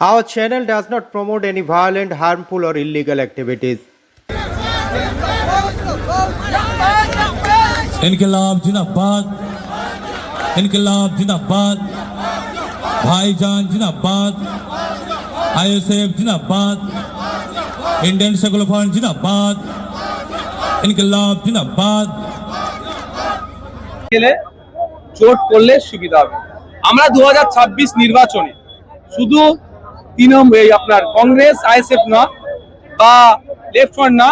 Our channel does not promote any violent, harmful, or illegal activities. इनकलाब जिंदाबाद इनकलाब जिंदाबाद भाईजान जिंदाबाद आईएसएफ जिंदाबाद इंडियन सेकुलर फ्रंट जिंदाबाद इनकलाब जिंदाबाद গেলে জোট করলে সুবিধা হবে আমরা দু নির্বাচনে শুধু তৃণমূল এই আপনার কংগ্রেস আইএসএফ না বা লেফট ফ্রন্ট না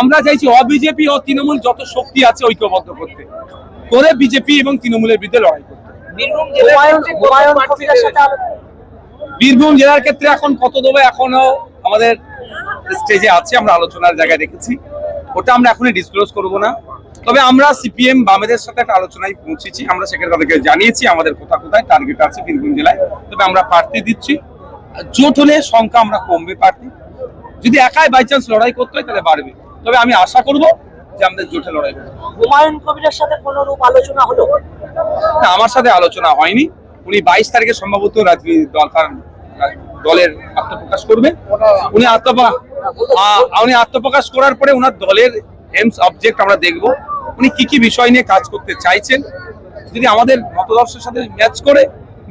আমরা চাইছি অবিজেপি ও তৃণমূল যত শক্তি আছে ঐক্যবদ্ধ করতে করে বিজেপি এবং তৃণমূলের বিরুদ্ধে লড়াই করতে। বীরভূম জেলার ক্ষেত্রে এখন কত দেবে এখনও আমাদের স্টেজে আছে আমরা আলোচনার জায়গায় রেখেছি ওটা আমরা এখনই ডিসক্লোজ করব না। তবে আমরা সিপিএম বামেদের সাথে একটা আলোচনায় পৌঁছেছি। আমরা সেখানে তাদেরকে জানিয়েছি আমাদের কোথায় কোথায় টার্গেট আছে বীরভূম জেলায়। তবে আমরা প্রার্থী দিচ্ছি। জোট হলে সংখ্যা আমরা কমবে প্রার্থী। যদি একাই বাই চান্স লড়াই করতে হয় তাহলে বাড়বে। তবে আমি আশা করব যে আমাদের জোটে লড়াই হুমায়ুন কবিরের সাথে কোন রূপ আলোচনা হলো? না, আমার সাথে আলোচনা হয়নি। উনি বাইশ তারিখে সম্ভবত রাজনীতি দল তার দলের আত্মপ্রকাশ করবে। উনি আত্মপ্রকাশ উনি আত্মপ্রকাশ করার পরে ওনার দলের এমস অবজেক্ট আমরা দেখব। উনি কি কি বিষয় নিয়ে কাজ করতে চাইছেন? যদি আমাদের মতদর্শের সাথে ম্যাচ করে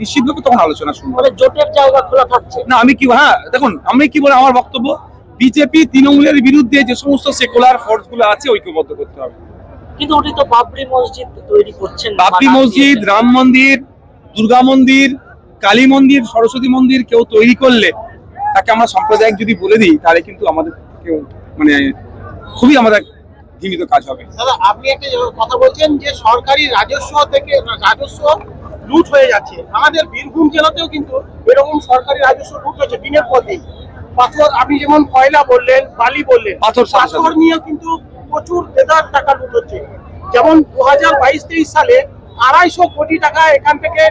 নিশ্চিতভাবে তখন আলোচনা শুনব। মানে জোটের জায়গা খোলা থাকছে। না আমি কি হ্যাঁ দেখুন আমি কি বলে আমার বক্তব্য? বিজেপি তৃণমূলের বিরুদ্ধে যে সমস্ত সেকুলার ফোর্সগুলো আছে ঐক্যবদ্ধ করতে হবে। কিন্তু উনি তো বাবরি মসজিদ তৈরি করছেন। বাবরি মসজিদ রাম মন্দির দুর্গা মন্দির কালী মন্দির সরস্বতী মন্দির কেউ তৈরি করলে তাকে আমরা সাম্প্রদায়িক যদি বলে দিই তাহলে কিন্তু আমাদের কেউ মানে খুবই আমাদের ঘৃণিত কাজ হবে। দাদা আপনি একটা কথা বলছেন যে সরকারি রাজস্ব থেকে রাজস্ব লুট হয়ে যাচ্ছে। আমাদের বীরভূম জেলাতেও কিন্তু এরকম সরকারি রাজস্ব লুট হচ্ছে দিনের পর দিন। পাথর আপনি যেমন কয়লা বললেন বালি বললেন পাথর। পাথর নিয়ে কিন্তু প্রচুর বেদার টাকা লুট হচ্ছে। যেমন দু হাজার বাইশ তেইশ সালে আড়াইশো কোটি টাকা এখান থেকে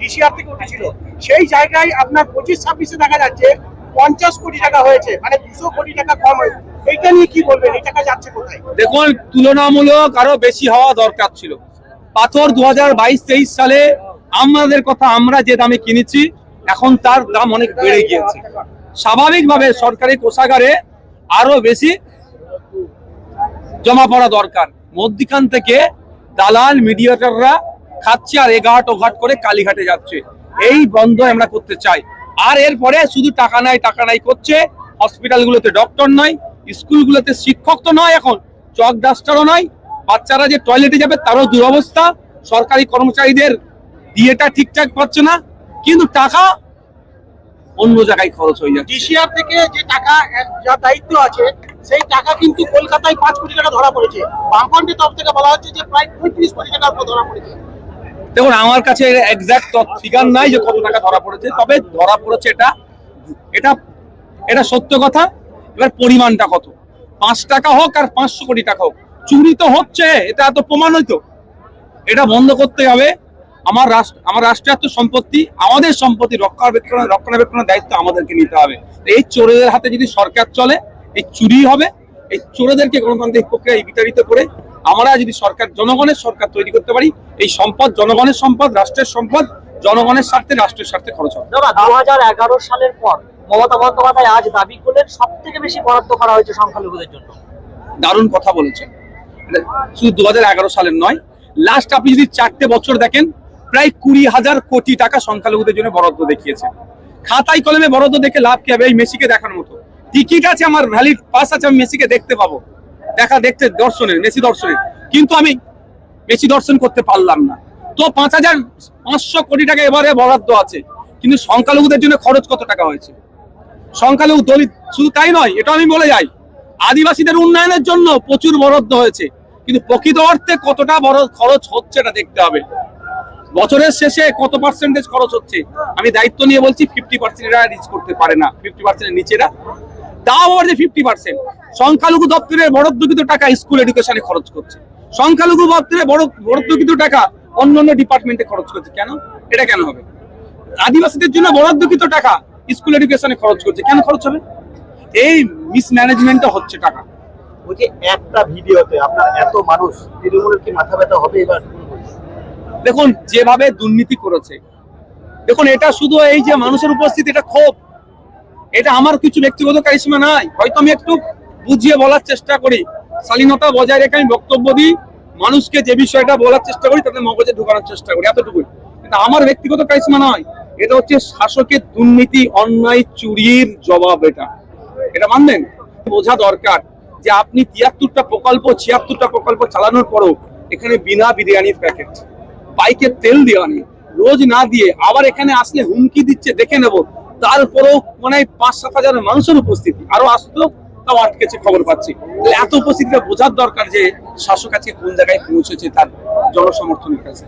ডিসিআর থেকে উঠেছিল। সেই জায়গায় আপনার পঁচিশ ছাব্বিশে দেখা যাচ্ছে পঞ্চাশ কোটি টাকা হয়েছে মানে দুশো কোটি টাকা কম হয়েছে। এইটা নিয়ে কি বলবেন? এই টাকা যাচ্ছে কোথায়? দেখুন তুলনামূলক আরও বেশি হওয়া দরকার ছিল। পাথর দু হাজার বাইশ তেইশ সালে আমাদের কথা আমরা যে দামে কিনেছি, এখন তার দাম অনেক বেড়ে গিয়েছে। স্বাভাবিকভাবে সরকারি কোষাগারে আরও বেশি জমা পড়া দরকার। মধ্যিখান থেকে দালাল মিডিয়েটররা খাচ্ছে আর এগাট ওঘাট করে কালীঘাটে যাচ্ছে। এই বন্ধ আমরা করতে চাই। আর এরপরে শুধু টাকা নাই টাকা নাই করছে। হসপিটালগুলোতে ডক্টর নয়, স্কুলগুলোতে শিক্ষক তো নয় এখন চক ডাস্টারও নয়। বাচ্চারা যে টয়লেটে যাবে তারও দুরবস্থা। সরকারি কর্মচারীদের দিয়েটা ঠিকঠাক পাচ্ছে না কিন্তু টাকা অন্য জায়গায় খরচ হয়ে যাচ্ছে। ডিসিআর থেকে যে টাকা যা দায়িত্ব আছে সেই টাকা কিন্তু কলকাতায় পাঁচ কোটি টাকা ধরা পড়েছে। বামফ্রন্টের তরফ থেকে বলা হচ্ছে যে প্রায় পঁয়ত্রিশ কোটি টাকার উপর ধরা পড়েছে। দেখুন আমার কাছে এক্সাক্ট ফিগার নাই যে কত টাকা ধরা পড়েছে তবে ধরা পড়েছে এটা এটা এটা সত্য কথা। এবার পরিমাণটা কত? পাঁচ টাকা হোক আর পাঁচশো কোটি টাকা হোক। চুরি তো হচ্ছে এটা এত প্রমাণিত এটা বন্ধ করতে হবে। আমার রাষ্ট্র আমার রাষ্ট্রায়ত্ত সম্পত্তি আমাদের সম্পত্তি রক্ষণাবেক্ষণ রক্ষণাবেক্ষণের দায়িত্ব আমাদেরকে নিতে হবে। এই চোরেদের হাতে যদি সরকার চলে এই চুরি হবে। এই চোরেদেরকে গণতান্ত্রিক প্রক্রিয়ায় বিতাড়িত করে আমরা যদি সরকার জনগণের সরকার তৈরি করতে পারি এই সম্পদ জনগণের সম্পদ রাষ্ট্রের সম্পদ জনগণের স্বার্থে রাষ্ট্রের স্বার্থে খরচ হবে। দু হাজার এগারো সালের পর মমতা বন্দ্যোপাধ্যায় আজ দাবি করলেন সব থেকে বেশি বরাদ্দ করা হয়েছে সংখ্যালঘুদের জন্য। দারুণ কথা বলেছেন। শুধু দু হাজার এগারো সালের নয় লাস্ট আপনি যদি চারটে বছর দেখেন প্রায় কুড়ি হাজার কোটি টাকা সংখ্যালঘুদের জন্য বরাদ্দ দেখিয়েছে। খাতায় কলমে বরাদ্দ দেখে লাভ কি হবে? এই মেসিকে দেখার মতো। টিকিট আছে আমার ভ্যালিড পাস আছে, আমি মেসিকে দেখতে পাবো। দেখা, দেখতে দর্শনের, মেসি দর্শনের। কিন্তু আমি মেসি দর্শন করতে পারলাম না। তো পাঁচ হাজার পাঁচশো কোটি টাকা এবারে বরাদ্দ আছে। কিন্তু সংখ্যালঘুদের জন্য খরচ কত টাকা হয়েছে? সংখ্যালঘু দলিত শুধু তাই নয়, এটা আমি বলে যাই। আদিবাসীদের উন্নয়নের জন্য প্রচুর বরাদ্দ হয়েছে। কিন্তু প্রকৃত অর্থে কতটা বড় খরচ হচ্ছে এটা দেখতে হবে। বছরের শেষে কত পার্সেন্টেজ খরচ হচ্ছে? আমি দায়িত্ব নিয়ে বলছি ফিফটি পার্সেন্ট এরা রিচ করতে পারে না। ফিফটি পার্সেন্টের নিচেরা। তাও আবার যে ফিফটি পার্সেন্ট সংখ্যালঘু দপ্তরের বরাদ্দকৃত টাকা স্কুল এডুকেশনে খরচ করছে। সংখ্যালঘু দপ্তরে বড়, বরাদ্দকৃত টাকা অন্য অন্য ডিপার্টমেন্টে খরচ করছে। কেন? এটা কেন হবে? আদিবাসীদের জন্য বরাদ্দকৃত টাকা স্কুল এডুকেশনে খরচ করছে। কেন খরচ হবে? এই মিসম্যানেজমেন্টটা হচ্ছে টাকা। ওই যে একটা ভিডিওতে আপনার এত মানুষ, তৃণমূলের কি মাথা ব্যথা হবে এবার? দেখুন, যেভাবে দুর্নীতি করেছে। দেখুন, এটা শুধু এই যে মানুষের উপস্থিতি, এটা ক্ষোভ। এটা আমার কিছু ব্যক্তিগত কারিশমা নাই। হয়তো আমি একটু বুঝিয়ে বলার চেষ্টা করি। শালীনতা বজায় রেখে আমি বক্তব্য দিই। মানুষকে যে বিষয়টা বলার চেষ্টা করি তাদের মগজে ঢোকানোর চেষ্টা করি, এতটুকুই। কিন্তু আমার ব্যক্তিগত কারিশমা নয়। এটা হচ্ছে শাসকের দুর্নীতি, অন্যায়, চুরির জবাব এটা। এটা মানবেন বোঝা দরকার যে আপনি তিয়াত্তরটা প্রকল্প, ছিয়াত্তরটা প্রকল্প চালানোর পরও এখানে বিনা বিরিয়ানির প্যাকেট বাইকের তেল দেওয়া নেই রোজ না দিয়ে আবার এখানে আসলে হুমকি দিচ্ছে, দেখে নেব তারপরেও মানে পাঁচ সাত হাজার মানুষের উপস্থিতি, আরও আসতো তাও আটকেছে খবর পাচ্ছি এত উপস্থিতিটা বোঝার দরকার যে শাসক আজকে কোন জায়গায় পৌঁছেছে তার জনসমর্থনের কাছে.